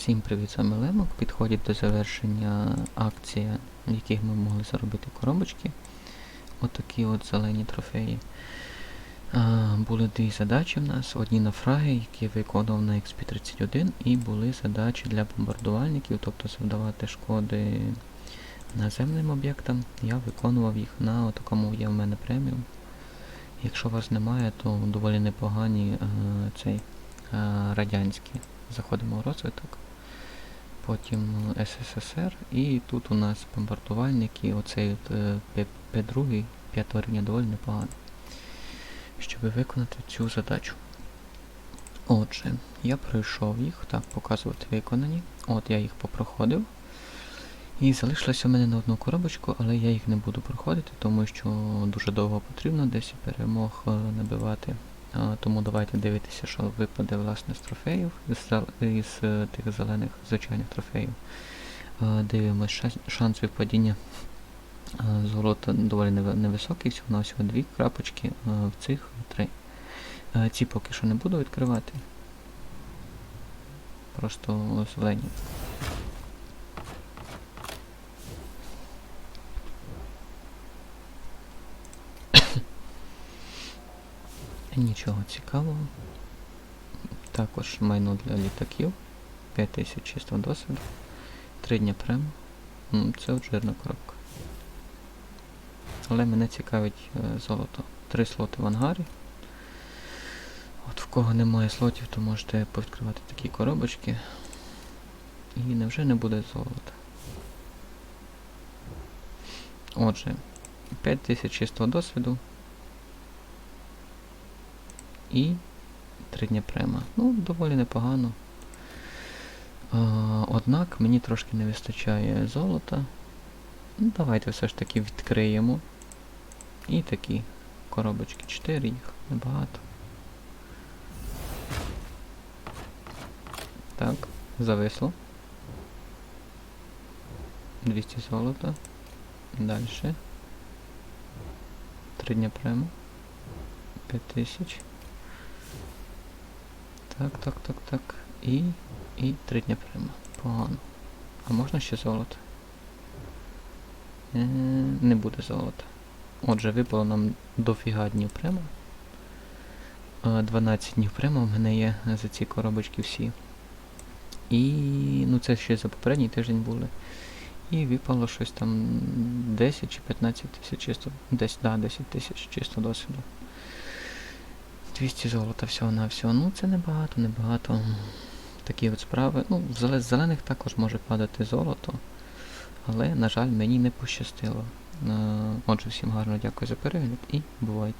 Всім привіт, з вами Лемок. Підходить до завершення акція, в яких ми могли заробити коробочки. Отакі от зелені трофеї. А, були дві задачі в нас. Одні на фраги, які виконував на XP31, і були задачі для бомбардувальників, тобто завдавати шкоди наземним об'єктам. Я виконував їх на такому є в мене преміум. Якщо вас немає, то доволі непогані е, цей е, радянські. Заходимо в розвиток. Потім е, СССР. І тут у нас бомбардувальники. Оцей от, е, П- П2, п'ятого рівня доволі непогано. Щоб виконати цю задачу. Отже, я пройшов їх, так, показувати виконані. От я їх попроходив. І залишилося в мене на одну коробочку, але я їх не буду проходити, тому що дуже довго потрібно десь перемог е, набивати. Тому давайте дивитися, що випаде власне з трофеїв, із, е, тих зелених звичайних трофеїв. Дивимось шанс, випадіння золота доволі невисокий, всього на дві крапочки, в цих три. Ці поки що не буду відкривати. Просто зелені. Нічого цікавого. Також майно для літаків. 5000 чистого досвіду. 3 дня прем. Це от жирна коробка. Але мене цікавить е, золото. Три слоти в ангарі. От в кого немає слотів, то можете повідкривати такі коробочки. І невже не буде золота? Отже, 5000 чистого досвіду. І 3 дня према. Ну, доволі непогано. Однак мені трошки не вистачає золота. Ну, давайте все ж таки відкриємо. І такі коробочки. 4 їх, небагато. Так, зависло. 200 золота. Дальше. 3 дня према. 5000. Так, так, так, так. І. І три дня прямо. Погано. А можна ще золото? Е, не буде золота. Отже, випало нам дофіга днів прямо. Е, 12 днів прямо в мене є за ці коробочки всі. І. ну це ще за попередній тиждень були. І випало щось там 10 чи 15 тисяч чисто. Десь, да, 10 тисяч чисто досвіду. 200 золота всього на всього. Ну це небагато, небагато. Такі от справи. Ну, з зелених також може падати золото. Але, на жаль, мені не пощастило. Е, Отже, всім гарно дякую за перегляд і бувайте.